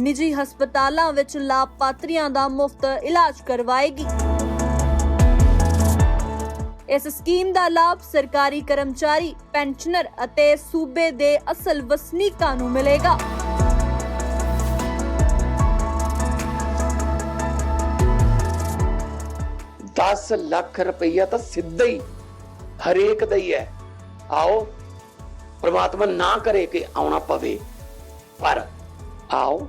ਨਿੱਜੀ ਹਸਪਤਾਲਾਂ ਵਿੱਚ ਲਾਭਪਾਤਰੀਆਂ ਦਾ ਮੁਫਤ ਇਲਾਜ ਕਰਵਾਏਗੀ। ਇਸ ਸਕੀਮ ਦਾ ਲਾਭ ਸਰਕਾਰੀ ਕਰਮਚਾਰੀ, ਪੈਨਸ਼ਨਰ ਅਤੇ ਸੂਬੇ ਦੇ ਅਸਲ ਵਸਨੀਕਾਂ ਨੂੰ ਮਿਲੇਗਾ। ਦਸ ਲੱਖ ਰੁਪਈਆ ਤਾਂ ਸਿੱਧਾ ਹੀ ਹਰੇਕ ਦਾ ਹੀ ਹੈ। ਆਓ, ਪ੍ਰਮਾਤਮਾ ਨਾ ਕਰੇ ਕਿ ਆਉਣਾ ਪਵੇ, ਪਰ ਆਓ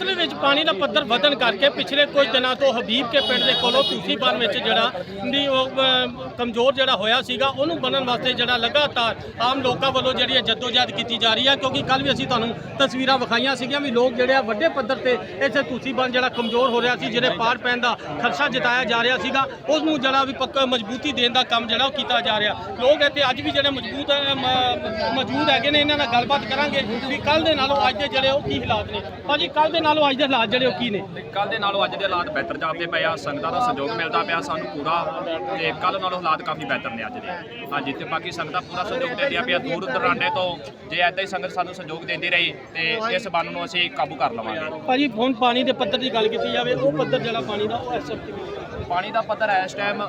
ਸਤਲੁਜ ਵਿੱਚ ਪਾਣੀ ਦਾ ਪੱਧਰ ਵਧਣ ਕਰਕੇ ਪਿਛਲੇ ਕੁਝ ਦਿਨਾਂ ਤੋਂ ਹਬੀਬ ਕੇ ਪਿੰਡ ਦੇ ਕੋਲੋਂ ਤੂਸੀਬਾਨ ਵਿੱਚ ਜਿਹੜਾ ਦੀ ਉਹ ਕਮਜ਼ੋਰ ਜਿਹੜਾ ਹੋਇਆ ਸੀਗਾ, ਉਹਨੂੰ ਬਣਨ ਵਾਸਤੇ ਜਿਹੜਾ ਲਗਾਤਾਰ ਆਮ ਲੋਕਾਂ ਵੱਲੋਂ ਜਿਹੜੀ ਹੈ ਜਦੋਜਹਿਦ ਕੀਤੀ ਜਾ ਰਹੀ ਹੈ ਕਿਉਂਕਿ ਕੱਲ ਵੀ ਅਸੀਂ ਤੁਹਾਨੂੰ ਤਸਵੀਰਾਂ ਵਿਖਾਈਆਂ ਸੀਗੀਆਂ ਵੀ ਲੋਕ ਜਿਹੜੇ ਆ ਵੱਡੇ ਪੱਧਰ ਤੇ ਇੱਥੇ ਤੂਸੀਬਾਨ ਜਿਹੜਾ ਕਮਜ਼ੋਰ ਹੋ ਰਿਹਾ ਸੀ ਜਿਹੜੇ ਪਾੜ ਪੈਣ ਦਾ ਖਰਚਾ ਜਤਾਇਆ ਜਾ ਰਿਹਾ ਸੀਗਾ, ਉਸ ਨੂੰ ਜਿਹੜਾ ਵੀ ਪੱਕਾ ਮਜ਼ਬੂਤੀ ਦੇਣ ਦਾ ਕੰਮ ਜਿਹੜਾ ਉਹ ਕੀਤਾ ਜਾ ਰਿਹਾ। ਲੋਕ ਇੱਥੇ ਅੱਜ ਵੀ ਜਿਹੜੇ ਮਜ਼ਬੂਤ ਮੌਜੂਦ ਹੈਗੇ ਨੇ, ਇਹਨਾਂ ਨਾਲ ਗੱਲਬਾਤ ਕਰਾਂਗੇ ਵੀ ਕੱਲ ਦੇ ਨਾਲੋਂ ਅੱਜ ਦੇ ਜਿਹੜੇ ਉਹ ਕੀ ਹਾਲਾਤ ਨੇ। ਭਾਜੀ ਕੱਲ ਦੇ ਨਾਲੋਂ ਅੱਜ ਦੇ ਹਾਲਾਤ ਜਿਹੜੇ ਉਹ ਕੀ ਨੇ? ਕੱਲ ਦੇ ਨਾਲੋਂ ਅੱਜ ਦੇ ਹਾਲਾਤ ਬਿਹਤਰ ਜਾਂਦੇ ਪਏ ਆ ਸੰਗਤਾਂ ਦਾ ਸਹਿਯੋਗ ਮਿਲਦਾ ਪਿਆ ਸਾਨੂੰ ਪੂਰਾ ਤੇ ਕੱਲ ਨਾਲੋਂ ਹਾਲਾਤ ਕਾਫੀ ਬਿਹਤਰ ਨੇ ਅੱਜ ਦੇ। ਹਾਂਜੀ ਤੇ ਬਾਕੀ ਸੰਗਤਾਂ ਪੂਰਾ ਸਹਿਯੋਗ ਦਿੰਦੀਆਂ ਪਿਆ ਦੂਰ ਦਰਾਂਡੇ ਤੋਂ ਜੇ ਐਦਾਂ ਹੀ ਸੰਗਤ ਸਾਨੂੰ ਸਹਿਯੋਗ ਦਿੰਦੀ ਰਹੀ ਤੇ ਇਸ ਬੰਨ ਨੂੰ ਅਸੀਂ ਕਾਬੂ ਕਰ ਲਵਾਂਗੇ। ਭਾਜੀ ਹੁਣ ਪਾਣੀ ਦੇ ਪੱਧਰ ਦੀ ਗੱਲ ਕੀਤੀ ਜਾਵੇ ਉਹ ਪੱਧਰ ਜਿਹੜਾ ਪਾਣੀ ਦਾ ਉਹ ਹੈ? ਪਾਣੀ ਦਾ ਪੱਧਰ ਇਸ ਟਾਈਮ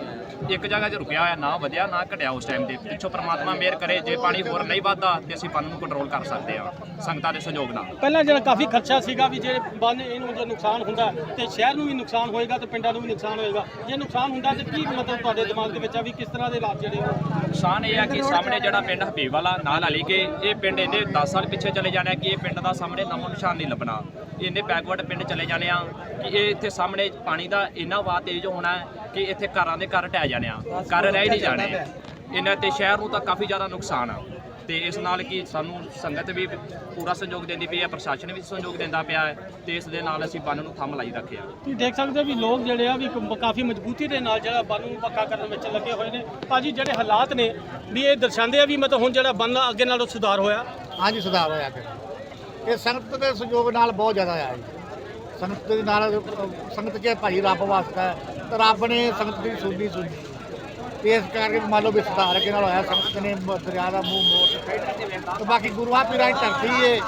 ਇੱਕ ਜਗ੍ਹਾ 'ਚ ਰੁਕਿਆ ਹੋਇਆ ਨਾ ਵਧਿਆ ਨਾ ਘਟਿਆ ਉਸ ਟਾਈਮ ਦੇ। ਪਿੱਛੋਂ ਪ੍ਰਮਾਤਮਾ ਮਿਹਰ ਕਰੇ ਜੇ ਪਾਣੀ ਹੋਰ ਨਹੀਂ ਵੱਧਦਾ ਤੇ ਅਸੀਂ ਬੰਨ ਨੂੰ ਕੰਟਰੋਲ ਕਰ ਸਕਦੇ ਆ ਸੰਗਤਾਂ ਦੇ ਸਹਿਯੋਗ ਨਾਲ। ਪਹਿਲਾਂ ਜਿਹੜਾ ਕਾਫੀ ਖਰਚਾ ਸੀਗਾ ਵੀ ਜਿਹੜੇ ਬੰਨ ਇਹਨੂੰ ਜੇ ਨੁਕਸਾਨ ਹੁੰਦਾ ਤੇ ਸ਼ਹਿਰ ਨੂੰ ਵੀ ਨੁਕਸਾਨ ਹੋਏਗਾ ਤੇ ਪਿੰਡਾਂ ਨੂੰ ਵੀ ਨੁਕਸਾਨ ਹੋਏਗਾ। ਜੇ ਨੁਕਸਾਨ ਹੁੰਦਾ ਤੇ ਕੀ ਮਤਲਬ ਤੁਹਾਡੇ ਦਿਮਾਗ ਦੇ ਵਿੱਚ ਆ ਵੀ ਕਿਸ ਤਰ੍ਹਾਂ ਦੇ ਹਾਲਾਤ ਜਿਹੜੇ ਨੁਕਸਾਨ ਇਹ ਆ ਕਿ ਸਾਹਮਣੇ ਜਿਹੜਾ ਪਿੰਡ ਹਬੀਬ ਵਾਲਾ ਨਾਲ ਹਲੀ ਕੇ, ਇਹ ਪਿੰਡ ਇਹਨੇ 10 ਸਾਲ ਪਿੱਛੇ ਚਲੇ ਜਾਣਾ ਕਿ ਇਹ ਪਿੰਡ ਦਾ ਸਾਹਮਣੇ ਨਾਮੋ ਨਿਸ਼ਾਨ ਨਹੀਂ ਲੱਭਣਾ। ਇੰਨੇ ਬੈਕਵਰਡ ਪਿੰਡ ਚਲੇ ਜਾਣੇ ਆ ਕਿ ਇਹ ਇੱਥੇ ਸਾਹਮਣੇ ਪਾਣੀ ਦਾ ਇੰਨਾ ਵਾਹ ਤੇਜ਼ ਹੋਣਾ ਕਿ ਇੱਥੇ ਘਰਾਂ ਦੇ ਘਰ ਟਹਿ ਜਾਣੇ ਆ, ਘਰ ਰਹਿ ਨਹੀਂ ਜਾਣੇ। ਇਹਨਾਂ ਤੇ ਸ਼ਹਿਰ ਨੂੰ ਤਾਂ ਕਾਫੀ ਜ਼ਿਆਦਾ ਨੁਕਸਾਨ ਆ। ਤੇ ਇਸ ਨਾਲ ਕਿ ਸਾਨੂੰ ਸੰਗਤ ਵੀ ਪੂਰਾ ਸਹਿਯੋਗ ਦਿੰਦੀ ਪਈ ਹੈ ਪ੍ਰਸ਼ਾਸਨ ਵੀ ਸਹਿਯੋਗ ਦਿੰਦਾ ਪਿਆ ਹੈ ਤੇ ਇਸ ਦੇ ਨਾਲ ਅਸੀਂ ਬੰਨ ਨੂੰ ਥੰਮ ਲਾਈ ਰੱਖਿਆ। ਤੁਸੀਂ ਦੇਖ ਸਕਦੇ ਹੋ ਵੀ ਲੋਕ ਜਿਹੜੇ ਆ ਵੀ ਕ- ਕਾਫੀ ਮਜ਼ਬੂਤੀ ਦੇ ਨਾਲ ਜਿਹੜਾ ਬੰਨ ਨੂੰ ਪੱਕਾ ਕਰਨ ਵਿੱਚ ਲੱਗੇ ਹੋਏ ਨੇ। ਭਾਜੀ ਜਿਹੜੇ ਹਾਲਾਤ ਨੇ ਵੀ ਇਹ ਦਰਸਾਉਂਦੇ ਆ ਵੀ ਮਤਲਬ ਹੁਣ ਜਿਹੜਾ ਬੰਨ ਅੱਗੇ ਨਾਲੋਂ ਸੁਧਾਰ ਹੋਇਆ। ਹਾਂਜੀ ਸੁਧਾਰ ਹੋਇਆ ਕਿ ਇਹ ਸੰਗਤ ਦੇ ਸਹਿਯੋਗ ਨਾਲ ਬਹੁਤ ਜ਼ਿਆਦਾ ਆਇਆ ਜੀ। ਸੰਗਤ ਦੇ ਨਾਲ ਸੰਗਤ ਕੇ ਭਾਈ ਰੱਬ ਵਾਸਤਾ ਹੈ। ਤੇ ਰੱਬ ਨੇ ਸੰਗਤ ਦੀ ਸੁਣਨੀ ਸੁਣੀ ਤੇ ਇਸ ਕਰਕੇ ਮੰਨ ਲਓ ਵੀ ਸੁਧਾਰ ਕੇ ਨਾਲ ਹੋਇਆ ਸੰਗਤ ਨੇ ਦਰਿਆ ਦਾ ਮੂੰਹ ਮੋੜ ਤੇ ਬਾਕੀ ਗੁਰੂਆਂ ਪੀਰਾਂ ਦੀ ਧਰਤੀ ਏ।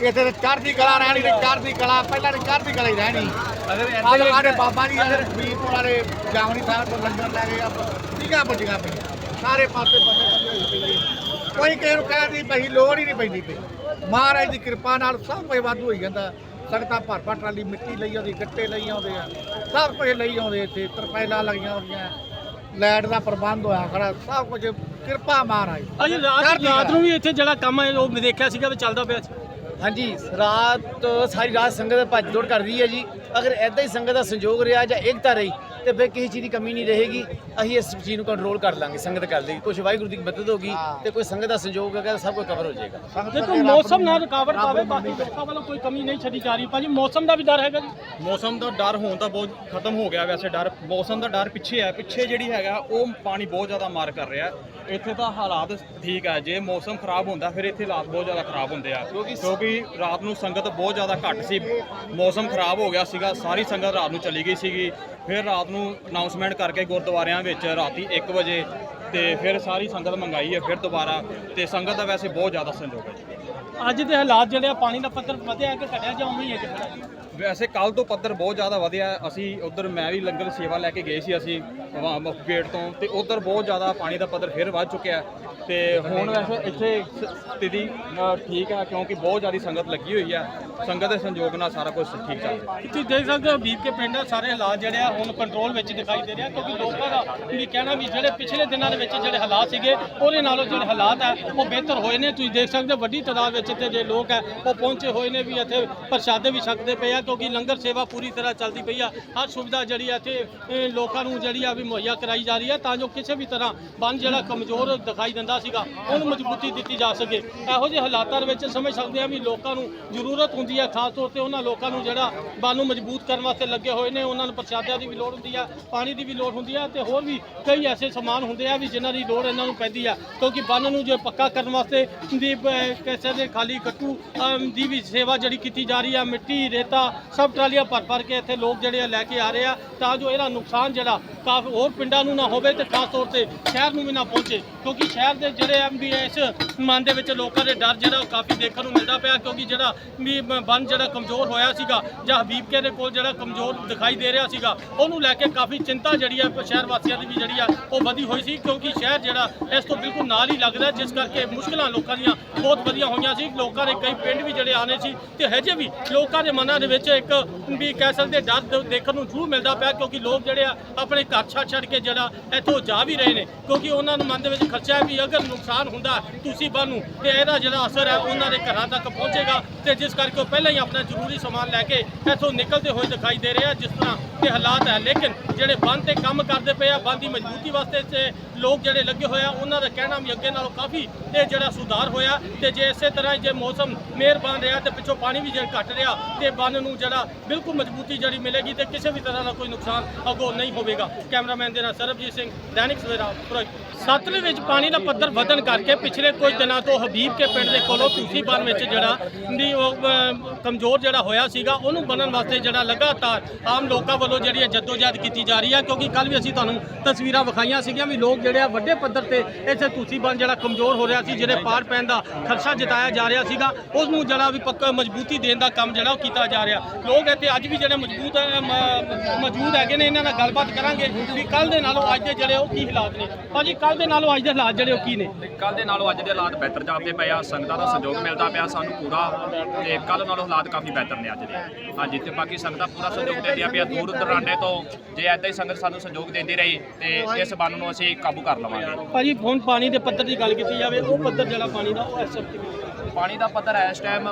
ਇੱਥੇ ਤੇ ਚੜ੍ਹਦੀ ਕਲਾ ਰਹਿਣੀ ਤੇ ਚੜ੍ਹਦੀ ਕਲਾ ਪਹਿਲਾਂ ਤੇ ਚੜ੍ਹਦੀ ਕਲਾ ਹੀ ਰਹਿਣੀ। ਅਗਰ ਸਾਡੇ ਬਾਬਾ ਜੀ ਅਗਰ ਫਰੀਦਕੋਟ ਵਾਲੇ ਜਾਵਣੀ ਸਾਹਿਬ ਤੋਂ ਲੰਗਰ ਲੈ ਗਏ ਠੀਕਾ ਪੁੱਜੀਆਂ ਪਈਆਂ। ਸਾਰੇ ਪਾਸੇ ਬੰਦੇ ਬੰਦੇ ਹੋਈ ਪਈ। ਕੋਈ ਕਿਸੇ ਨੂੰ ਕਹਿਣ ਦੀ ਪਈ ਲੋੜ ਹੀ ਨਹੀਂ ਪੈਂਦੀ ਪਈ। ਮਹਾਰਾਜ ਦੀ ਕਿਰਪਾ ਨਾਲ ਸਭ ਕੁਝ ਵਾਧੂ ਹੋਈ ਜਾਂਦਾ। ਸੰਗਤਾਂ ਭਰ ਭਰ ਟਰਾਲੀ ਮਿੱਟੀ ਲਈ ਆਉਂਦੀ ਗੱਟੇ ਲਈ ਆਉਂਦੇ ਆ। ਸਭ ਕੁਝ ਲਈ ਆਉਂਦੇ ਇੱਥੇ ਤਰਪਾਈਲਾਂ ਲੱਗੀਆਂ ਹੁੰਦੀਆਂ ਲਾਈਟ ਦਾ ਪ੍ਰਬੰਧ ਹੋਇਆ ਖੜਾ ਸਭ ਕੁਝ ਕਿਰਪਾ ਮਹਾਰਾਜ। ਭਾਜੀ ਰਾਤ ਚੜ੍ਹਦੀ ਰਾਤ। ਨੂੰ ਵੀ ਇੱਥੇ ਜਿਹੜਾ ਕੰਮ ਹੈ ਉਹ ਮੈਂ ਦੇਖਿਆ ਸੀਗਾ ਵੀ ਚੱਲਦਾ ਪਿਆ ਸੀ। ਹਾਂਜੀ ਰਾਤ ਸਾਰੀ ਰਾਤ ਸੰਗਤ ਭੱਜ ਦੌੜ ਕਰ ਰਹੀ ਹੈ ਜੀ। ਅਗਰ ਐਦਾਂ ਹੀ ਸੰਗਤ ਦਾ ਸੰਯੋਗ ਰਿਹਾ ਜਾਂ ਏਕਤਾ ਰਹੀ ਤੇ ਫਿਰ ਕਿਸੇ ਚੀਜ਼ ਦੀ ਕਮੀ ਨਹੀਂ ਰਹੇਗੀ ਅਸੀਂ ਇਸ ਚੀਜ਼ ਨੂੰ ਕੰਟਰੋਲ ਕਰ ਲਾਂਗੇ ਸੰਗਤ ਕਰ ਲੇਗੀ। ਕੁਝ ਵਾਹਿਗੁਰੂ ਦੀ ਮਦਦ ਹੋਗੀ ਤੇ ਕੋਈ ਸੰਗਤ ਦਾ ਸੰਯੋਗ ਹੈਗਾ ਤਾਂ ਸਭ ਕੁਝ ਕਵਰ ਹੋ ਜਾਏਗਾ। ਦੇਖੋ ਮੌਸਮ ਨਾਲ ਰੁਕਾਵਟ ਪਾਵੇ ਬਾਕੀ ਲੋਕਾਂ ਵੱਲੋਂ ਕੋਈ ਕਮੀ ਨਹੀਂ ਛੱਡੀ ਜਾ ਰਹੀ। ਭਾਜੀ ਮੌਸਮ ਦਾ ਵੀ ਡਰ ਹੈਗਾ ਜੀ? ਮੌਸਮ ਦਾ ਡਰ ਹੋਣ ਤਾਂ ਬਹੁਤ ਖਤਮ ਹੋ ਗਿਆ ਵੈਸੇ ਡਰ। ਮੌਸਮ ਦਾ ਡਰ ਪਿੱਛੇ ਹੈ। ਪਿੱਛੇ ਜਿਹੜੀ ਹੈਗਾ ਉਹ ਪਾਣੀ ਬਹੁਤ ਜ਼ਿਆਦਾ ਮਾਰ ਕਰ ਰਿਹਾ। ਇੱਥੇ ਤਾਂ ਹਾਲਾਤ ਠੀਕ ਹੈ ਜੇ ਮੌਸਮ ਖਰਾਬ ਹੁੰਦਾ ਫਿਰ ਇੱਥੇ ਹਾਲਾਤ ਬਹੁਤ ਜ਼ਿਆਦਾ ਖਰਾਬ ਹੁੰਦੇ ਆ। ਕਿਉਂਕਿ ਰਾਤ ਨੂੰ ਸੰਗਤ ਬਹੁਤ ਜ਼ਿਆਦਾ ਘੱਟ ਸੀ ਮੌਸਮ ਖਰਾਬ ਹੋ ਗਿਆ ਸੀਗਾ ਸਾਰੀ ਸੰਗਤ ਰਾਤ ਨੂੰ ਚਲੀ ਗਈ ਸੀਗੀ। ਫਿਰ ਰਾਤ ਨੂੰ ਅਨਾਉਂਸਮੈਂਟ ਕਰਕੇ ਗੁਰਦੁਆਰਿਆਂ ਵਿੱਚ ਰਾਤੀ 1 ਵਜੇ ਤੇ ਫਿਰ ਸਾਰੀ ਸੰਗਤ ਮੰਗਾਈ ਹੈ ਫਿਰ ਦੁਬਾਰਾ ਤੇ ਸੰਗਤ ਦਾ ਵੈਸੇ ਬਹੁਤ ਜ਼ਿਆਦਾ ਸੰਯੋਗ ਹੈ। ਅੱਜ ਦੇ ਹਾਲਾਤ ਜਿਹੜੇ ਆ ਪਾਣੀ ਦਾ ਪੱਧਰ ਵਧਿਆ ਕਿ ਘਟਿਆ ਜਾਂ ਉਵੇਂ ਹੀ ਹੈ ਜੀ ਵੈਸੇ ਕੱਲ ਤੋਂ ਪੱਧਰ ਬਹੁਤ ਜ਼ਿਆਦਾ ਵਧਿਆ। ਅਸੀਂ ਉਧਰ ਮੈਂ ਵੀ ਲੰਗਰ ਸੇਵਾ ਲੈ ਕੇ ਗਏ ਸੀ ਅਸੀਂ ਗੇਟ ਤੋਂ, ਤੇ ਉਧਰ ਬਹੁਤ ਜ਼ਿਆਦਾ ਪਾਣੀ ਦਾ ਪੱਧਰ ਫਿਰ ਵੱਧ ਚੁੱਕਿਆ ਹੈ। ਤੇ ਹੁਣ ਵੈਸੇ ਇੱਥੇ ਸਥਿਤੀ ਠੀਕ ਹੈ, ਕਿਉਂਕਿ ਬਹੁਤ ਜ਼ਿਆਦਾ ਸੰਗਤ ਲੱਗੀ ਹੋਈ ਹੈ। ਸੰਗਤ ਦੇ ਸੰਯੋਗ ਨਾਲ ਸਾਰਾ ਕੁਝ ਠੀਕ ਚੱਲ ਰਿਹਾ। ਤੁਸੀਂ ਦੇਖ ਸਕਦੇ ਹੋ ਹਬੀਬ ਕੇ ਪਿੰਡ ਸਾਰੇ ਹਾਲਾਤ ਜਿਹੜੇ ਆ ਹੁਣ ਕੰਟਰੋਲ ਵਿੱਚ ਦਿਖਾਈ ਦੇ ਰਿਹਾ ਕਿਉਂਕਿ ਲੋਕਾਂ ਦਾ ਵੀ ਕਹਿਣਾ ਵੀ ਜਿਹੜੇ ਪਿਛਲੇ ਦਿਨਾਂ ਦੇ ਵਿੱਚ ਜਿਹੜੇ ਹਾਲਾਤ ਸੀਗੇ, ਉਹਦੇ ਨਾਲੋਂ ਜਿਹੜੇ ਹਾਲਾਤ ਆ, ਉਹ ਬਿਹਤਰ ਹੋਏ ਨੇ। ਤੁਸੀਂ ਦੇਖ ਸਕਦੇ ਹੋ, ਵੱਡੀ ਤਾਦਾਦ ਵਿੱਚ ਇੱਥੇ ਜੇ ਲੋਕ ਆ, ਉਹ ਪਹੁੰਚੇ ਹੋਏ ਨੇ ਵੀ ਇੱਥੇ, ਪ੍ਰਸ਼ਾਦੇ ਵੀ ਛਕਦੇ ਪਏ ਆ ਕਿਉਂਕਿ ਲੰਗਰ ਸੇਵਾ ਪੂਰੀ ਤਰ੍ਹਾਂ ਚੱਲਦੀ ਪਈ ਆ। ਹਰ ਸੁਵਿਧਾ ਜਿਹੜੀ ਆ ਇੱਥੇ ਲੋਕਾਂ ਨੂੰ ਜਿਹੜੀ ਆ ਵੀ ਮੁਹੱਈਆ ਕਰਾਈ ਜਾ ਰਹੀ ਹੈ ਤਾਂ ਜੋ ਕਿਸੇ ਵੀ ਤਰ੍ਹਾਂ ਬੰਨ ਜਿਹੜਾ ਕਮਜ਼ੋਰ ਦਿਖਾਈ ਦਿੰਦਾ ਸੀਗਾ, ਉਹਨੂੰ ਮਜ਼ਬੂਤੀ ਦਿੱਤੀ ਜਾ ਸਕੇ। ਇਹੋ ਜਿਹੇ ਹਾਲਾਤਾਂ ਦੇ ਵਿੱਚ ਸਮਝ ਸਕਦੇ ਆ ਵੀ ਲੋਕਾਂ ਨੂੰ ਜ਼ਰੂਰਤ ਹੁੰਦੀ ਹੈ ਖਾਸ ਤੌਰ ਤੇ ਉਹਨਾਂ ਲੋਕਾਂ ਨੂੰ ਜਿਹੜਾ ਬੰਨ ਨੂੰ ਮਜ਼ਬੂਤ ਕਰਨ ਵਾਸਤੇ ਲੱਗੇ ਹੋਏ ਨੇ, ਉਹਨਾਂ ਨੂੰ ਪ੍ਰਸ਼ਾਦਿਆਂ ਦੀ ਵੀ ਲੋੜ ਹੁੰਦੀ ਆ, ਪਾਣੀ ਦੀ ਵੀ ਲੋੜ ਹੁੰਦੀ ਆ ਤੇ ਹੋਰ ਵੀ ਕਈ ਐਸੇ ਸਮਾਨ ਹੁੰਦੇ ਆ ਵੀ ਜਿਨ੍ਹਾਂ ਦੀ ਲੋੜ ਇਹਨਾਂ ਨੂੰ ਪੈਂਦੀ ਆ। ਕਿਉਂਕਿ ਬੰਨ ਨੂੰ ਜੇ ਪੱਕਾ ਕਰਨ ਵਾਸਤੇ ਦੀ ਬ- ਕਿਸੇ ਦੇ ਖਾਲੀ ਗੱਟੂ ਦੀ ਵੀ ਸੇਵਾ ਜਿਹੜੀ ਕੀਤੀ ਜਾ ਰਹੀ ਆ, ਮਿੱਟੀ, ਰੇਤਾ ਸਭ ਟਰਾਲੀਆਂ ਭਰ ਭਰ ਕੇ ਇੱਥੇ ਲੋਕ ਜਿਹੜੇ ਆ ਲੈ ਕੇ ਆ ਰਹੇ ਆ, ਤਾਂ ਜੋ ਇਹਦਾ ਨੁਕਸਾਨ ਜਿਹੜਾ ਕਾਫੀ, ਹੋਰ ਪਿੰਡਾਂ ਨੂੰ ਨਾ ਹੋਵੇ ਤੇ ਖਾਸ ਤੌਰ ਤੇ ਸ਼ਹਿਰ ਨੂੰ ਵੀ ਨਾ ਪਹੁੰਚੇ। ਕਿਉਂਕਿ ਸ਼ਹਿਰ ਦੇ ਜਿਹੜੇ ਐਮ ਵੀ ਇਸ ਮਨ ਦੇ ਵਿੱਚ ਲੋਕਾਂ ਦੇ ਡਰ ਜਿਹੜਾ ਉਹ ਕਾਫੀ ਦੇਖਣ ਨੂੰ ਮਿਲਦਾ ਪਿਆ, ਕਿਉਂਕਿ ਜਿਹੜਾ ਵੀ ਬ- ਬੰਨ ਜਿਹੜਾ ਕਮਜ਼ੋਰ ਹੋਇਆ ਸੀਗਾ ਜਾਂ ਹਬੀਬਕੇ ਦੇ ਕੋਲ ਜਿਹੜਾ ਕਮਜ਼ੋਰ ਦਿਖਾਈ ਦੇ ਰਿਹਾ ਸੀਗਾ, ਉਹਨੂੰ ਲੈ ਕੇ ਕਾਫੀ ਚਿੰਤਾ ਜਿਹੜੀ ਆ ਸ਼ਹਿਰ ਵਾਸੀਆਂ ਦੀ ਵੀ ਜਿਹੜੀ ਆ ਉਹ ਵਧੀ ਹੋਈ ਸੀ, ਕਿਉਂਕਿ ਸ਼ਹਿਰ ਜਿਹੜਾ ਇਸ ਤੋਂ ਬਿਲਕੁਲ ਨਾਲ ਹੀ ਲੱਗਦਾ ਜਿਸ ਕਰਕੇ ਮੁਸ਼ਕਲਾਂ ਲੋਕਾਂ ਦੀਆਂ ਬਹੁਤ ਵਧੀਆ ਹੋਈਆਂ ਸੀ। ਲੋਕਾਂ ਦੇ ਕਈ ਪਿੰਡ ਵੀ ਜਿਹੜੇ ਆਨੇ ਸੀ ਤੇ ਹਜੇ ਵੀ ਲੋਕਾਂ ਦੇ ਮਨਾਂ ਦੇ ਵਿੱਚ ਇੱਕ ਵੀ ਕਹਿ ਸਕਦੇ ਡਰ ਦ- ਦੇਖਣ ਨੂੰ ਜ਼ਰੂਰ ਮਿਲਦਾ ਪਿਆ ਕਿਉਂਕਿ ਲੋਕ ਜਿਹੜੇ ਆ ਆਪਣੇ ਘਰ ਛੱਡ ਛੱਡ ਕੇ ਜਿਹੜਾ ਇੱਥੋਂ ਜਾ ਵੀ ਰਹੇ ਨੇ ਕਿਉਂਕਿ ਉਹਨਾਂ ਨੂੰ ਮਨ ਦੇ ਵਿੱਚ ਖਰਚਾ ਵੀ ਅਗਰ ਨੁਕਸਾਨ ਹੁੰਦਾ ਤੁਸੀਂ ਬਾਨੂੰ ਤੇ ਇਹਦਾ ਜਿਹੜਾ ਅਸਰ ਹੈ ਉਹਨਾਂ ਦੇ ਘਰਾਂ ਤੱਕ ਪਹੁੰਚੇਗਾ ਤੇ ਜਿਸ ਕਰਕੇ ਉਹ ਪਹਿਲਾਂ ਹੀ ਆਪਣਾ ਜ਼ਰੂਰੀ ਸਮਾਨ ਲੈ ਕੇ ਇੱਥੋਂ ਨਿਕਲਦੇ ਹੋਏ ਦਿਖਾਈ ਦੇ ਰਹੇ ਆ, ਜਿਸ ਤਰ੍ਹਾਂ ਦੇ ਹਾਲਾਤ ਹੈ। ਲੇਕਿਨ ਜਿਹੜੇ ਬੰਦ ਤੇ ਕੰਮ ਕਰਦੇ ਪਏ ਆ, ਬੰਦ ਦੀ ਮਜ਼ਬੂਤੀ ਵਾਸਤੇ ਤੇ ਲੋਕ ਜਿਹੜੇ ਲੱਗੇ ਹੋਏ ਆ, ਉਹਨਾਂ ਦਾ ਕਹਿਣਾ ਵੀ ਅੱਗੇ ਨਾਲੋਂ ਕਾਫੀ ਇਹ ਜਿਹੜਾ ਸੁਧਾਰ ਹੋਇਆ ਤੇ ਜੇ ਇਸੇ ਤਰ੍ਹਾਂ ਹੀ ਜੇ ਮੌਸਮ ਮਿਹਰਬਾਨ ਰਿਹਾ ਤੇ ਪਿੱਛੋਂ ਪਾਣੀ ਵੀ ਜੇ ਘਟ ਰਿਹਾ ਤੇ ਬੰਨ ਨੂੰ ਜਿਹੜਾ ਬਿਲਕੁਲ ਮਜ਼ਬੂਤੀ ਜਿਹੜੀ ਮਿਲੇਗੀ ਤੇ ਕਿਸੇ ਵੀ ਤਰ੍ਹਾਂ ਦਾ ਕੋਈ ਨੁਕਸਾਨ ਅੱਗੋਂ ਨਹੀਂ ਹੋਵੇਗਾ। ਕੈਮਰਾਮੈਨ ਦੇ ਨਾਲ ਸਰਬਜੀਤ ਸਿੰਘ, ਦੈਨਿਕ ਸਵੇਰਾ ਫਿਰੋਜ਼ਪੁਰ ਸਤਲੁਜ ਵਿੱਚ ਪਾਣੀ ਦਾ ਪੱਧਰ ਵਧਣ ਕਰਕੇ ਪਿਛਲੇ ਕੁਝ ਦਿਨਾਂ ਤੋਂ ਹਬੀਬ ਕੇ ਪਿੰਡ ਦੇ ਕੋਲੋਂ ਤੁਸੀਂ ਵਿੱਚ ਜਿਹੜਾ ਵੀ ਉਹ ਕਮਜ਼ੋਰ ਜਿਹੜਾ ਹੋਇਆ ਸੀਗਾ, ਉਹਨੂੰ ਬਣਨ ਵਾਸਤੇ ਜਿਹੜਾ ਲਗਾਤਾਰ ਆਮ ਲੋਕਾਂ ਵੱਲੋਂ ਜਿਹੜੀ ਹੈ ਜਦੋਜਹਿਦ ਕੀਤੀ ਜਾ ਰਹੀ ਹੈ ਕਿਉਂਕਿ ਕੱਲ ਵੀ ਅਸੀਂ ਤੁਹਾਨੂੰ ਤਸਵੀਰਾਂ ਵਿਖਾਈਆਂ ਸੀਗੀਆਂ ਵੀ ਲੋਕ ਜਿਹੜੇ ਆ ਵੱਡੇ ਪੱਧਰ ਤੇ ਇੱਥੇ ਤੁਸੀਂ ਜਿਹੜਾ ਕਮਜ਼ੋਰ ਹੋ ਰਿਹਾ ਸੀ ਜਿਹੜੇ ਪਾਰ ਪੈਣ ਦਾ ਖਰਚਾ ਜਤਾਇਆ ਜਾ ਰਿਹਾ ਸੀਗਾ, ਉਸ ਨੂੰ ਜਿਹੜਾ ਵੀ ਪੱਕਾ ਮਜ਼ਬੂਤੀ ਦੇਣ ਦਾ ਕੰਮ ਜਿਹੜਾ ਉਹ ਕੀਤਾ ਜਾ ਰਿਹਾ ਲੋਕ ਇੱਥੇ ਅੱਜ ਵੀ ਜਿਹੜੇ ਮਜ਼ਬੂਤ ਹੈ, ਮ- ਮੌਜੂਦ ਹੈਗੇ ਨੇ ਇਹਨਾਂ ਨਾਲ ਗੱਲਬਾਤ ਕਰਾਂਗੇ ਵੀ ਕੱਲ ਦੇ ਨਾਲੋਂ ਅੱਜ ਦੇ ਜਿਹੜੇ ਉਹ ਕੀ ਹਾਲਾਤ ਨੇ। ਭਾਜੀ ਕੱਲ ਦੇ ਨਾਲੋਂ ਅੱਜ ਦੇ ਹਾਲਾਤ ਜਿਹੜੇ ਉਹ ਕੀ ਨੇ? ਕੱਲ ਦੇ ਨਾਲੋਂ ਅੱਜ ਦੇ ਹਾਲਾਤ ਬਿਹਤਰ ਜਾਂਦੇ ਪਏ ਆ ਸੰਗਤਾਂ ਦਾ ਸਹਿਯੋਗ ਮਿਲਦਾ ਪਿਆ ਸਾਨੂੰ ਪੂਰਾ ਤੇ ਕੱਲ ਨਾਲੋਂ ਹਾਲਾਤ ਕਾਫੀ ਬਿਹਤਰ ਨੇ ਅੱਜ ਦੇ। ਹਾਂਜੀ ਤੇ ਬਾਕੀ ਸੰਗਤਾਂ ਪੂਰਾ ਸਹਿਯੋਗ ਦਿੰਦੀਆਂ ਪਿਆ ਦੂਰ ਦਰਾਂਡੇ ਤੋਂ ਜੇ ਐਦਾਂ ਹੀ ਸੰਗਤ ਸਾਨੂੰ ਸਹਿਯੋਗ ਦਿੰਦੀ ਰਹੀ ਤੇ ਇਸ ਬੰਨ ਨੂੰ ਅਸੀਂ ਕਾਬੂ ਕਰ ਲਵਾਂਗੇ। ਭਾਜੀ ਹੁਣ ਪਾਣੀ ਦੇ ਪੱਧਰ ਦੀ ਗੱਲ ਕੀਤੀ ਜਾਵੇ ਉਹ ਪੱਧਰ ਜਿਹੜਾ ਪਾਣੀ ਦਾ ਉਹ ਹੈ? ਪਾਣੀ ਦਾ ਪੱਧਰ ਇਸ ਟਾਈਮ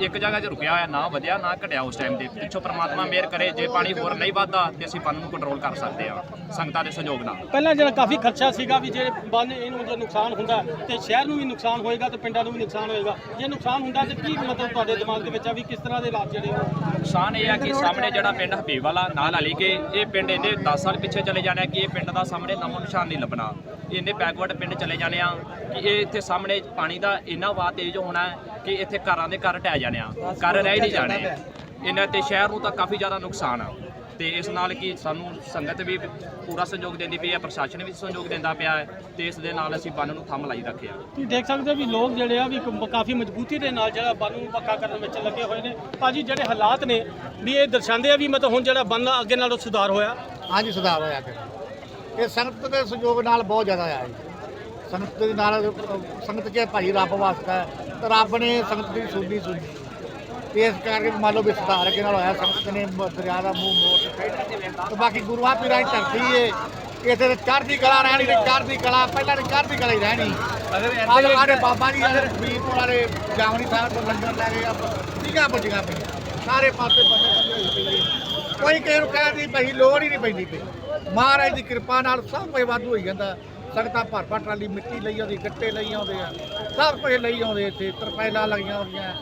ਇੱਕ ਜਗ੍ਹਾ 'ਤੇ ਰੁਕਿਆ ਹੋਇਆ ਨਾ ਵਧਿਆ ਨਾ ਘਟਿਆ ਉਸ ਟਾਈਮ ਦੇ ਪਿੱਛੋਂ ਪ੍ਰਮਾਤਮਾ ਮਿਹਰ ਕਰੇ ਜੇ ਪਾਣੀ ਹੋਰ ਨਹੀਂ ਵੱਧਦਾ ਤੇ ਅਸੀਂ ਬੰਨ ਨੂੰ ਕੰਟਰੋਲ ਕਰ ਸਕਦੇ ਆ ਸੰਗਤਾਂ ਦੇ ਸਹਿਯੋਗ ਨਾਲ। ਪਹਿਲਾਂ ਜਿਹੜਾ ਕਾਫੀ ਖਰਚਾ ਸੀਗਾ ਵੀ ਜੇ ਬੰਨ ਇਹਨੂੰ ਜੇ ਨੁਕਸਾਨ ਹੁੰਦਾ ਤੇ ਸ਼ਹਿਰ ਨੂੰ ਵੀ ਨੁਕਸਾਨ ਹੋਏਗਾ ਤੇ ਪਿੰਡਾਂ ਨੂੰ ਵੀ ਨੁਕਸਾਨ ਹੋਏਗਾ। ਜੇ ਨੁਕਸਾਨ ਹੁੰਦਾ ਤੇ ਕੀ ਮਤਲਬ ਤੁਹਾਡੇ ਦਿਮਾਗ ਦੇ ਵਿੱਚ ਆ ਵੀ ਕਿਸ ਤਰ੍ਹਾਂ ਦੇ ਹਾਲਾਤ ਜਿਹੜੇ ਨੁਕਸਾਨ ਇਹ ਆ ਕਿ ਸਾਹਮਣੇ ਜਿਹੜਾ ਪਿੰਡ ਹਬੀਬ ਵਾਲਾ ਨਾਲ ਹਲੀ ਕੇ ਇਹ ਪਿੰਡ ਇਹਨੇ 10 ਸਾਲ ਪਿੱਛੇ ਚਲੇ ਜਾਣਾ ਕਿ ਇਹ ਪਿੰਡ ਦਾ ਸਾਹਮਣੇ ਨਾਮੋ ਨਿਸ਼ਾਨ ਨਹੀਂ ਲੱਭਣਾ। ਇਹਨੇ ਬੈਕਵਰਡ ਪਿੰਡ ਚਲੇ ਜਾਣੇ ਆ ਕਿ ਇਹ ਇੱਥੇ ਸਾਹਮਣੇ ਪਾਣੀ ਦਾ ਇੰਨਾ ਵਾਹ ਤੇਜ਼ ਹੋਣਾ ਹੈ ਕਿ ਇੱਥੇ ਘਰਾਂ ਦੇ ਘਰ ਢਹਿ ਜਾਣੇ ਆ ਘਰ ਰਹਿ ਨਹੀਂ ਜਾਣੇ। ਇਹਨਾਂ ਤੇ ਸ਼ਹਿਰ ਨੂੰ ਤਾਂ ਕਾਫੀ ਜ਼ਿਆਦਾ ਨੁਕਸਾਨ ਆ। ਤੇ ਇਸ ਨਾਲ ਕਿ ਸਾਨੂੰ ਸੰਗਤ ਵੀ ਪੂਰਾ ਸਹਿਯੋਗ ਦਿੰਦੀ ਪਈ ਹੈ ਪ੍ਰਸ਼ਾਸਨ ਵੀ ਸਹਿਯੋਗ ਦਿੰਦਾ ਪਿਆ ਹੈ ਤੇ ਇਸ ਦੇ ਨਾਲ ਅਸੀਂ ਬੰਨ ਨੂੰ ਥੰਮ ਲਾਈ ਰੱਖਿਆ। ਤੁਸੀਂ ਦੇਖ ਸਕਦੇ ਹੋ ਵੀ ਲੋਕ ਜਿਹੜੇ ਆ ਵੀ ਕ- ਕਾਫੀ ਮਜ਼ਬੂਤੀ ਦੇ ਨਾਲ ਜਿਹੜਾ ਬੰਨ ਨੂੰ ਪੱਕਾ ਕਰਨ ਵਿੱਚ ਲੱਗੇ ਹੋਏ ਨੇ। ਭਾਜੀ ਜਿਹੜੇ ਹਾਲਾਤ ਨੇ ਵੀ ਇਹ ਦਰਸਾਉਂਦੇ ਆ ਵੀ ਮਤਲਬ ਹੁਣ ਜਿਹੜਾ ਬੰਨ ਅੱਗੇ ਨਾਲੋਂ ਸੁਧਾਰ ਹੋਇਆ। ਹਾਂਜੀ ਸੁਧਾਰ ਹੋਇਆ ਕਿ ਇਹ ਸੰਗਤ ਦੇ ਸਹਿਯੋਗ ਨਾਲ ਬਹੁਤ ਜ਼ਿਆਦਾ ਆਇਆ ਜੀ। ਸੰਗਤ ਦੇ ਨਾਲ ਸੰਗਤ ਕੇ ਭਾਈ ਰੱਬ ਵਾਸਤਾ ਹੈ। ਤੇ ਰੱਬ ਨੇ ਸੰਗਤ ਦੀ ਸੁਣਨੀ ਸੁਣੀ। ਤੇ ਇਸ ਕਰਕੇ ਮੰਨ ਲਓ ਵੀ ਸੁਧਾਰ ਅੱਗੇ ਨਾਲ ਹੋਇਆ ਸੰਗਤ ਨੇ ਦਰਿਆ ਦਾ ਮੂੰਹ ਮੋੜ ਤੇ ਬਾਕੀ ਗੁਰੂਆਂ ਪੀਰਾਂ ਦੀ ਧਰਤੀ ਏ। ਇੱਥੇ ਤੇ ਚੜ੍ਹਦੀ ਕਲਾ ਰਹਿਣੀ ਤੇ ਚੜ੍ਹਦੀ ਕਲਾ ਪਹਿਲਾਂ ਤੇ ਚੜ੍ਹਦੀ ਕਲਾ ਹੀ ਰਹਿਣੀ। ਅਗਰ ਸਾਡੇ ਬਾਬਾ ਜੀ ਅਗਰ ਵੀਰ ਵਾਲੇ ਜਾਵਣੀ ਸਾਹਿਬ ਤੋਂ ਲੰਗਰ ਲੈ ਗਏ ਠੀਕਾ ਪੁੱਜੀਆਂ ਪਈਆਂ। ਸਾਰੇ ਪਾਸੇ ਬੰਦੇ ਬੰਦੇ ਨੇ। ਕੋਈ ਕਿਸੇ ਨੂੰ ਕਹਿਣ ਦੀ ਪਈ ਲੋੜ ਹੀ ਨਹੀਂ ਪੈਂਦੀ ਪਈ। ਮਹਾਰਾਜ ਦੀ ਕਿਰਪਾ ਨਾਲ ਸਭ ਕੁਝ ਵਾਧੂ ਹੋਈ ਜਾਂਦਾ। ਸੰਗਤਾਂ ਭਰ ਭਰ ਟਰਾਲੀ ਮਿੱਟੀ ਲਈ ਆਉਂਦੀ ਗੱਟੇ ਲਈ ਆਉਂਦੇ ਆ ਸਭ ਕੁਝ ਲਈ ਆਉਂਦੇ ਇੱਥੇ ਤਰਪੈਲਾਂ ਲੱਗੀਆਂ ਹੋਈਆਂ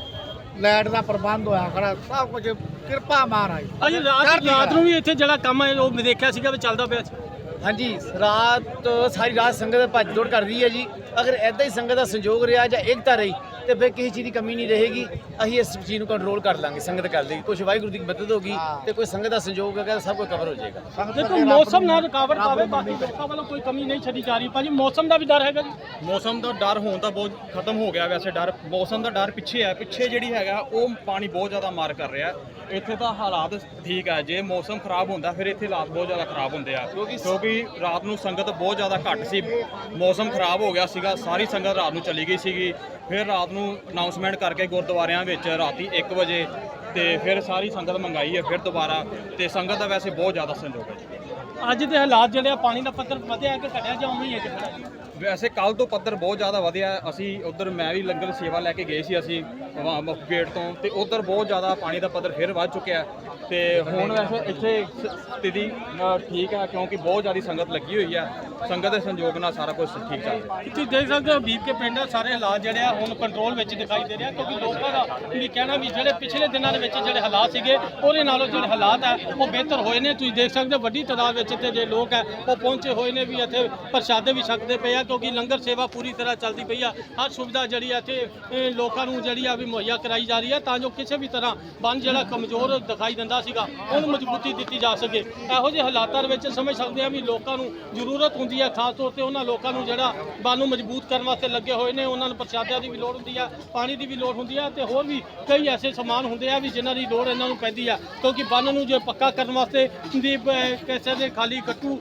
ਲਾਈਟ ਦਾ ਪ੍ਰਬੰਧ ਹੋਇਆ ਖੜਾ ਸਭ ਕੁਝ ਕਿਰਪਾ ਮਹਾਰਾਜ। ਰਾਤ ਚੜ੍ਹਦੀ ਰਾਤ। ਨੂੰ ਵੀ ਇੱਥੇ ਜਿਹੜਾ ਕੰਮ ਹੈ ਉਹ ਮੈਂ ਦੇਖਿਆ ਸੀਗਾ ਵੀ ਚੱਲਦਾ ਪਿਆ ਸੀ। ਹਾਂਜੀ ਰਾਤ ਸਾਰੀ ਰਾਤ ਸੰਗਤ ਭੱਜ ਦੌੜ ਕਰ ਰਹੀ ਹੈ ਜੀ। ਅਗਰ ਐਦਾਂ ਹੀ ਸੰਗਤ ਦਾ ਸੰਯੋਗ ਰਿਹਾ ਜਾਂ ਏਕਤਾ ਰਹੀ ਤੇ ਫਿਰ ਕਿਸੇ ਚੀਜ਼ ਦੀ ਕਮੀ ਨਹੀਂ ਰਹੇਗੀ ਅਸੀਂ ਇਸ ਚੀਜ਼ ਨੂੰ ਕੰਟਰੋਲ ਕਰ ਲਾਂਗੇ ਸੰਗਤ ਕਰ ਲੇਗੀ। ਕੁਝ ਵਾਹਿਗੁਰੂ ਦੀ ਮਦਦ ਹੋਗੀ ਤੇ ਕੋਈ ਸੰਗਤ ਦਾ ਸੰਯੋਗ ਹੈਗਾ ਤਾਂ ਸਭ ਕੁਝ ਕਵਰ ਹੋ ਜਾਏਗਾ। ਦੇਖੋ ਮੌਸਮ ਨਾਲ ਰੁਕਾਵਟ ਪਾਵੇ ਬਾਕੀ ਲੋਕਾਂ ਵੱਲੋਂ ਕੋਈ ਕਮੀ ਨਹੀਂ ਛੱਡੀ ਜਾ ਰਹੀ। ਭਾਜੀ ਮੌਸਮ ਦਾ ਵੀ ਡਰ ਹੈਗਾ ਜੀ? ਮੌਸਮ ਦਾ ਡਰ ਹੋਣ ਦਾ ਬਹੁਤ ਖਤਮ ਹੋ ਗਿਆ ਵੈਸੇ ਡਰ। ਮੌਸਮ ਦਾ ਡਰ ਪਿੱਛੇ ਹੈ ਪਿੱਛੇ ਜਿਹੜੀ ਹੈਗਾ ਉਹ ਪਾਣੀ ਬਹੁਤ ਜ਼ਿਆਦਾ ਮਾਰ ਕਰ ਰਿਹਾ। ਇੱਥੇ ਤਾਂ ਹਾਲਾਤ ਠੀਕ ਹੈ ਜੇ ਮੌਸਮ ਖਰਾਬ ਹੁੰਦਾ ਫਿਰ ਇੱਥੇ ਹਾਲਾਤ ਬਹੁਤ ਜ਼ਿਆਦਾ ਖਰਾਬ ਹੁੰਦੇ ਆ। ਕਿਉਂਕਿ ਰਾਤ ਨੂੰ ਸੰਗਤ ਬਹੁਤ ਜ਼ਿਆਦਾ ਘੱਟ ਸੀ। ਮੌਸਮ ਖਰਾਬ ਹੋ ਗਿਆ ਸੀਗਾ ਸਾਰੀ ਸੰਗਤ ਰਾਤ ਨੂੰ ਚਲੀ ਗਈ ਸੀਗੀ। ਫਿਰ ਰਾਤ ਨੂੰ ਅਨਾਉਂਸਮੈਂਟ ਕਰਕੇ ਗੁਰਦੁਆਰਿਆਂ ਵਿੱਚ ਰਾਤੀ 1 ਵਜੇ ਤੇ ਫਿਰ ਸਾਰੀ ਸੰਗਤ ਮੰਗਾਈ ਹੈ ਫਿਰ ਦੁਬਾਰਾ ਤੇ ਸੰਗਤ ਦਾ ਵੈਸੇ ਬਹੁਤ ਜ਼ਿਆਦਾ ਸੰਯੋਗ ਹੈ। ਅੱਜ ਦੇ ਹਾਲਾਤ ਜਿਹੜੇ ਆ ਪਾਣੀ ਦਾ ਪੱਧਰ ਵਧਿਆ ਕਿ ਘਟਿਆ ਜਾਂ ਉਵੇਂ ਹੀ ਹੈ ਜੀ? ਵੈਸੇ ਕੱਲ ਤੋਂ ਪੱਧਰ ਬਹੁਤ ਜ਼ਿਆਦਾ ਵਧਿਆ। ਅਸੀਂ ਉਧਰ ਮੈਂ ਵੀ ਲੰਗਰ ਸੇਵਾ ਲੈ ਕੇ ਗਏ ਸੀ ਅਸੀਂ ਮੁੱਖ ਗੇਟ ਤੋਂ ਤੇ ਉਧਰ ਬਹੁਤ ਜ਼ਿਆਦਾ ਪਾਣੀ ਦਾ ਪੱਧਰ ਫਿਰ ਵੱਧ ਚੁੱਕਿਆ। ਤੇ ਹੁਣ ਵੈਸੇ ਇੱਥੇ ਸਥਿਤੀ ਠੀਕ ਹੈ ਕਿਉਂਕਿ ਬਹੁਤ ਜ਼ਿਆਦਾ ਸੰਗਤ ਲੱਗੀ ਹੋਈ ਹੈ ਸੰਗਤ ਦੇ ਸੰਯੋਗ ਨਾਲ ਸਾਰਾ ਕੁਝ ਠੀਕ ਚੱਲ ਰਿਹਾ। ਤੁਸੀਂ ਦੇਖ ਸਕਦੇ ਹੋ ਹਬੀਬ ਕੇ ਪਿੰਡ ਦੇ ਸਾਰੇ ਹਾਲਾਤ ਜਿਹੜੇ ਆ ਹੁਣ ਕੰਟਰੋਲ ਵਿੱਚ ਦਿਖਾਈ ਦੇ ਰਿਹਾ ਕਿਉਂਕਿ ਲੋਕਾਂ ਦਾ ਵੀ ਕਹਿਣਾ ਵੀ ਜਿਹੜੇ ਪਿਛਲੇ ਦਿਨਾਂ ਦੇ ਵਿੱਚ ਜਿਹੜੇ ਹਾਲਾਤ ਸੀਗੇ, ਉਹਦੇ ਨਾਲੋਂ ਜਿਹੜੇ ਹਾਲਾਤ ਆ, ਉਹ ਬਿਹਤਰ ਹੋਏ ਨੇ। ਤੁਸੀਂ ਦੇਖ ਸਕਦੇ ਹੋ ਵੱਡੀ ਤਾਦਾਦ ਵਿੱਚ ਇੱਥੇ ਜੇ ਲੋਕ ਆ, ਉਹ ਪਹੁੰਚੇ ਹੋਏ ਨੇ ਵੀ ਇੱਥੇ ਪ੍ਰਸ਼ਾਦੇ ਵੀ ਛਕਦੇ ਪਏ ਆ, ਕਿਉਂਕਿ ਲੰਗਰ ਸੇਵਾ ਪੂਰੀ ਤਰ੍ਹਾਂ ਚੱਲਦੀ ਪਈ ਆ। ਹਰ ਸੁਵਿਧਾ ਜਿਹੜੀ ਆ ਇੱਥੇ ਲੋਕਾਂ ਨੂੰ ਜਿਹੜੀ ਆ ਵੀ ਮੁਹੱਈਆ ਕਰਾਈ ਜਾ ਰਹੀ ਆ, ਤਾਂ ਜੋ ਕਿਸੇ ਵੀ ਤਰ੍ਹਾਂ ਬੰਨ ਜਿਹੜਾ ਕਮਜ਼ੋਰ ਦਿਖਾਈ ਦਿੰਦਾ ਸੀਗਾ, ਉਹਨੂੰ ਮਜ਼ਬੂਤੀ ਦਿੱਤੀ ਜਾ ਸਕੇ। ਇਹੋ ਜਿਹੇ ਹਾਲਾਤਾਂ ਦੇ ਵਿੱਚ ਸਮਝ ਸਕਦੇ ਆ ਵੀ ਲੋਕਾਂ ਨੂੰ ਜ਼ਰੂਰਤ ਹੁੰਦੀ ਆ, ਖਾਸ ਤੌਰ ਤੇ ਉਹਨਾਂ ਲੋਕਾਂ ਨੂੰ ਜਿਹੜਾ ਬੰਨ ਨੂੰ ਮਜ਼ਬੂਤ ਕਰਨ ਵਾਸਤੇ ਲੱਗੇ ਹੋਏ ਨੇ, ਉਹਨਾਂ ਨੂੰ ਪ੍ਰਸ਼ਾਦਿਆਂ ਦੀ ਵੀ ਲੋੜ ਹੁੰਦੀ ਆ, ਪਾਣੀ ਦੀ ਵੀ ਲੋੜ ਹੁੰਦੀ ਆ ਤੇ ਹੋਰ ਵੀ ਕਈ ਐਸੇ ਸਮਾਨ ਹੁੰਦੇ ਆ ਵੀ ਜਿਨ੍ਹਾਂ ਦੀ ਲੋੜ ਇਹਨਾਂ ਨੂੰ ਪੈਂਦੀ ਆ, ਕਿਉਂਕਿ ਬੰਨ ਨੂੰ ਜੇ ਪੱਕਾ ਕਰਨ ਵਾਸਤੇ ਦੀ ਬ- ਕਿਸੇ ਦੇ ਖਾਲੀ ਕੱਟੂ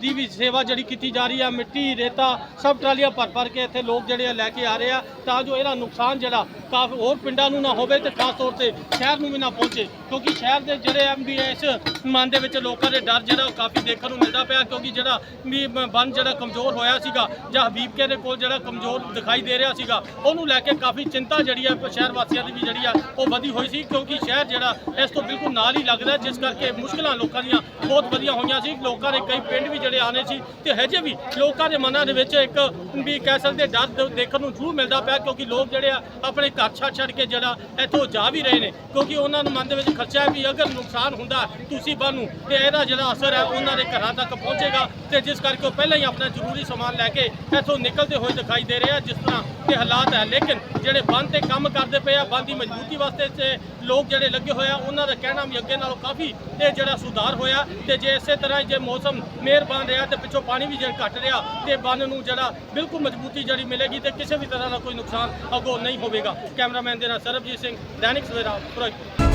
ਦੀ ਵੀ ਸੇਵਾ ਜਿਹੜੀ ਕੀਤੀ ਜਾ ਰਹੀ ਆ, ਮਿੱਟੀ, ਰੇਤਾ, ਸਭ ਟਰਾਲੀਆਂ ਭਰ ਭਰ ਕੇ ਇੱਥੇ ਲੋਕ ਜਿਹੜੇ ਆ ਲੈ ਕੇ ਆ ਰਹੇ ਆ, ਤਾਂ ਜੋ ਇਹਦਾ ਨੁਕਸਾਨ ਜਿਹੜਾ ਕਾਫੀ, ਹੋਰ ਪਿੰਡਾਂ ਨੂੰ ਨਾ ਹੋਵੇ ਤੇ ਖਾਸ ਤੌਰ ਤੇ ਸ਼ਹਿਰ ਨੂੰ ਵੀ ਨਾ ਪਹੁੰਚੇ, ਕਿਉਂਕਿ ਸ਼ਹਿਰ ਦੇ ਜਿਹੜੇ ਐਮਬੀਐਸ ਮਨ ਦੇ ਵਿੱਚ ਲੋਕਾਂ ਦੇ ਡਰ ਜਿਹੜਾ ਉਹ ਕਾਫੀ ਦੇਖਣ ਨੂੰ ਮਿਲਦਾ ਪਿਆ, ਕਿਉਂਕਿ ਜਿਹੜਾ ਵੀ ਬੰਨ ਜਿਹੜਾ ਕਮਜ਼ੋਰ ਹੋਇਆ ਸੀਗਾ ਜਾਂ ਹਬੀਬਕੇ ਦੇ ਕੋਲ ਜਿਹੜਾ ਕਮਜ਼ੋਰ ਦਿਖਾਈ ਦੇ ਰਿਹਾ ਸੀਗਾ, ਉਹਨੂੰ ਲੈ ਕੇ ਕਾਫੀ ਚਿੰਤਾ ਜਿਹੜੀ ਆ ਸ਼ਹਿਰ ਵਾਸੀਆਂ ਦੀ ਵੀ ਜਿਹੜੀ ਆ ਉਹ ਵਧੀ ਹੋਈ ਸੀ, ਕਿਉਂਕਿ ਸ਼ਹਿਰ ਜਿਹੜਾ ਇਸ ਤੋਂ ਬਿਲਕੁਲ ਨਾਲ ਹੀ ਲੱਗਦਾ ਜਿਸ ਕਰਕੇ ਮੁਸ਼ਕਲਾਂ ਲੋਕਾਂ ਦੀਆਂ ਬਹੁਤ ਵਧੀਆਂ ਹੋਈਆਂ ਸੀ। ਲੋਕਾਂ ਦੇ ਕਈ ਪਿੰਡ ਵੀ ਜਿਹੜੇ ਆਨੇ ਸੀ ਤੇ ਹਜੇ ਵੀ ਲੋਕਾਂ ਦੇ ਮਨਾਂ ਦੇ ਵਿੱਚ ਇੱਕ ਵੀ ਕਹਿ ਸਕਦੇ ਡਰ ਦ- ਦੇਖਣ ਨੂੰ ਜ਼ਰੂਰ ਮਿਲਦਾ ਪਿਆ, ਕਿਉਂਕਿ ਲੋਕ ਜਿਹੜੇ ਆ ਆਪਣੇ ਘਰ ਛੱਡ ਛੱਡ ਕੇ ਜਿਹੜਾ ਇੱਥੋਂ ਜਾ ਵੀ ਰਹੇ ਨੇ, ਕਿਉਂਕਿ ਉਹਨਾਂ ਨੂੰ ਮਨ ਦੇ ਵਿੱਚ ਖਰਚਾ ਹੈ ਵੀ ਅਗਰ ਨੁਕਸਾਨ ਹੁੰਦਾ ਤੁਸੀਂ ਬਾਨੂੰ ਤੇ ਇਹਦਾ ਜਿਹੜਾ ਅਸਰ ਹੈ ਉਹਨਾਂ ਦੇ ਘਰਾਂ ਤੱਕ ਪਹੁੰਚੇਗਾ ਤੇ ਜਿਸ ਕਰਕੇ ਪਹਿਲਾਂ ਹੀ ਆਪਣਾ ਜ਼ਰੂਰੀ ਸਮਾਨ ਲੈ ਕੇ ਇੱਥੋਂ ਨਿਕਲਦੇ ਹੋਏ ਦਿਖਾਈ ਦੇ ਰਹੇ ਆ, ਜਿਸ ਤਰ੍ਹਾਂ ਦੇ ਹਾਲਾਤ ਹੈ। ਲੇਕਿਨ ਜਿਹੜੇ ਬੰਦ ਤੇ ਕੰਮ ਕਰਦੇ ਪਏ ਆ, ਬੰਦ ਦੀ ਮਜ਼ਬੂਤੀ ਵਾਸਤੇ ਤੇ ਲੋਕ ਜਿਹੜੇ ਲੱਗੇ ਹੋਏ ਆ, ਉਹਨਾਂ ਦਾ ਕਹਿਣਾ ਵੀ ਅੱਗੇ ਨਾਲੋਂ ਕਾਫੀ ਇਹ ਜਿਹੜਾ ਸੁਧਾਰ ਹੋਇਆ ਤੇ ਜੇ ਇਸੇ ਤਰ੍ਹਾਂ ਜੇ ਮੌਸਮ ਮਿਹਰਬਾਨ ਰਿਹਾ ਤੇ ਪਿੱਛੋਂ ਪਾਣੀ ਵੀ ਜੇ ਘਟ ਰਿਹਾ ਤੇ ਬੰਨ ਨੂੰ ਜਿਹੜਾ ਬਿਲਕੁਲ ਮਜ਼ਬੂਤੀ ਜਿਹੜੀ ਮਿਲੇਗੀ ਤੇ ਕਿਸੇ ਵੀ ਤਰ੍ਹਾਂ ਦਾ ਕੋਈ ਨੁਕਸਾਨ ਅੱਗੋਂ ਨਹੀਂ ਹੋਵੇਗਾ। ਕੈਮਰਾਮੈਨ ਦੇ ਨਾਲ ਸਰਬਜੀਤ ਸਿੰਘ, ਦੈਨਿਕ ਸਵੇਰਾ, ਫਿਰੋਜ਼ਪੁਰ।